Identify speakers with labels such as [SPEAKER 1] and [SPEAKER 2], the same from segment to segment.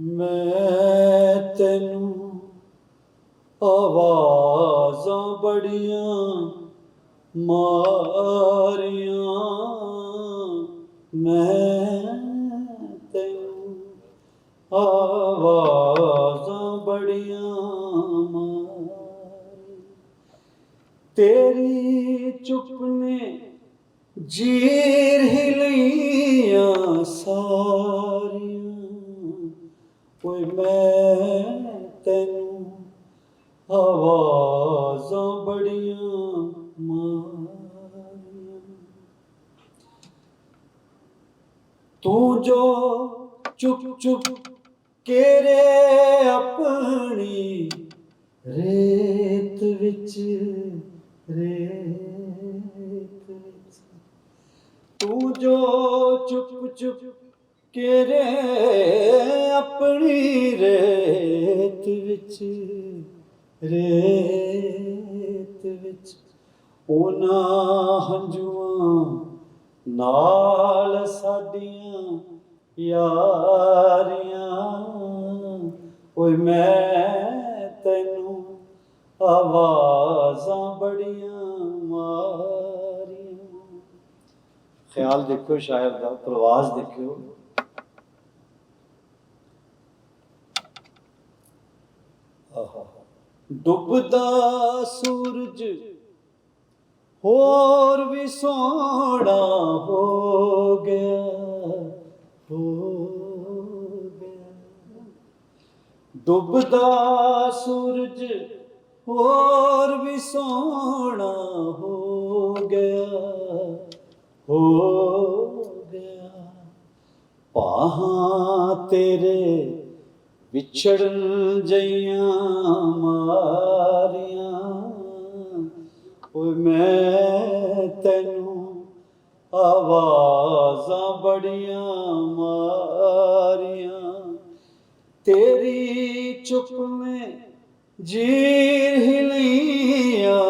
[SPEAKER 1] ਮੈਂ ਤੈਨੂੰ ਆਵਾਜ਼ਾਂ ਬੜੀਆਂ ਮਾਰੀਆਂ। ਮੈਂ ਤੈਨੂੰ ਆਵਾਜ਼ਾਂ ਬੜੀਆਂ ਮਾਰੀਆਂ। ਤੇਰੀ ਚੁੱਪ ਨੇ ਜੀਰ ਹਿਲੀਆਂ ਸਾਰੀਆਂ ਓਏ ਮੈਂ ਤੈਨੂੰ ਆਵਾਜ਼ਾਂ ਬੜੀਆਂ ਮਾਰੀਆਂ। ਤੂੰ ਜੋ ਚੁੱਪ ਚੁੱਪ ਕੇਰੇ ਆਪਣੀ ਰੇਤ ਵਿੱਚ ਰੇਤ ਵਿੱਚ। ਤੂੰ ਜੋ ਚੁੱਪ ਚੁੱਪ ਕੇਰੇ ਆਪਣੀ ਰੇਤ ਵਿੱਚ ਰੇਤ ਵਿੱਚ। ਉਹਨਾਂ ਹੰਝੂਆਂ ਨਾਲ ਸਾਡੀਆਂ ਯਾਰੀਆਂ। ਓਏ ਮੈਂ ਤੈਨੂੰ ਆਵਾਜ਼ਾਂ ਬੜੀਆਂ ਮਾਰੀਆਂ। ਖਿਆਲ ਦੇਖਿਓ ਸ਼ਾਇਰ ਦਾ, ਪ੍ਰਵਾਜ਼ ਦੇਖਿਓ। ਡੁੱਬਦਾ ਸੂਰਜ, ਹੋਰ ਵੀ ਸੋਹਣਾ ਹੋ ਗਿਆ ਹੋ ਗਿਆ। ਡੁੱਬਦਾ ਸੂਰਜ, ਹੋਰ ਵੀ ਸੋਹਣਾ ਹੋ ਗਿਆ ਹੋ ਗਿਆ। ਪਾਹਾਂ ਤੇਰੇ ਵਿਛੜਨ ਜਈਆਂ ਮਾਰੀਆਂ। ਓਏ ਮੈਂ ਤੈਨੂੰ ਆਵਾਜ਼ਾਂ ਬੜੀਆਂ ਮਾਰੀਆਂ। ਤੇਰੀ ਚੁੱਪ ਨੇ ਜੀਰ ਹਿਲੀਆਂ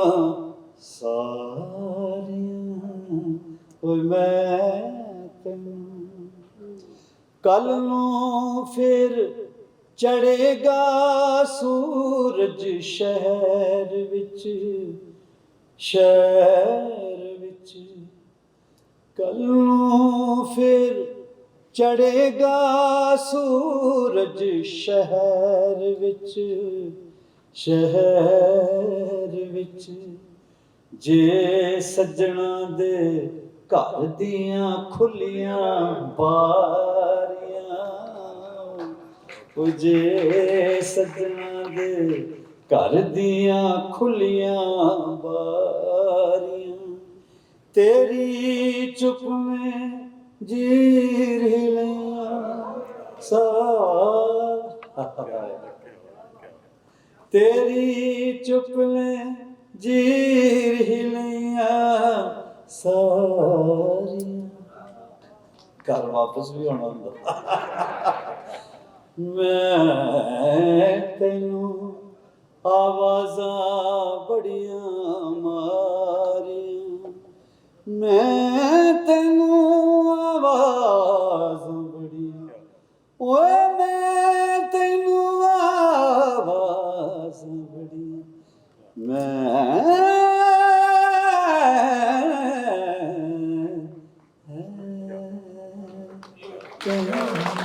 [SPEAKER 1] ਸਾਰੀਆਂ। ਓਏ ਮੈਂ ਤੈਨੂੰ ਕੱਲ ਨੂੰ ਫਿਰ ਚੜੇਗਾ ਸੂਰਜ ਸ਼ਹਿਰ ਵਿੱਚ ਸ਼ਹਿਰ ਵਿੱਚ। ਕੱਲ ਨੂੰ ਫਿਰ ਚੜੇਗਾ ਸੂਰਜ ਸ਼ਹਿਰ ਵਿੱਚ ਸ਼ਹਿਰ ਵਿੱਚ। ਜੇ ਸੱਜਣਾ ਦੇ ਘਰ ਦੀਆਂ ਖੁੱਲੀਆਂ ਬਾਰੀਆਂ ਉਹ ਜੇ ਦੇ ਘਰ ਦੀਆਂ ਖੁੱਲੀਆਂ ਬਾਰੀਆਂ। ਤੇਰੀ ਚੁੱਪ ਨੇ ਜੀਰ ਹਿਲਿਆ ਸਾ ਤੇਰੀ ਚੁੱਪ ਨੇ ਜੀਰ ਹਿਲਿਆ ਸਾਰੀਆਂ। ਘਰ ਵਾਪਸ ਵੀ ਆਉਣਾ ਹੁੰਦਾ। ਮੈਂ ਤੈਨੂੰ ਆਵਾਜ਼ਾਂ ਬੜੀਆਂ ਮਾਰੀਆਂ ਮੈਂ ਤੈਨੂੰ ਆਵਾਜ਼ਾਂ ਬੜੀਆਂ ਓਏ ਮੈਂ ਤੈਨੂੰ ਆਵਾਜ਼ਾਂ ਬੜੀਆਂ ਮੈਂ Yeah.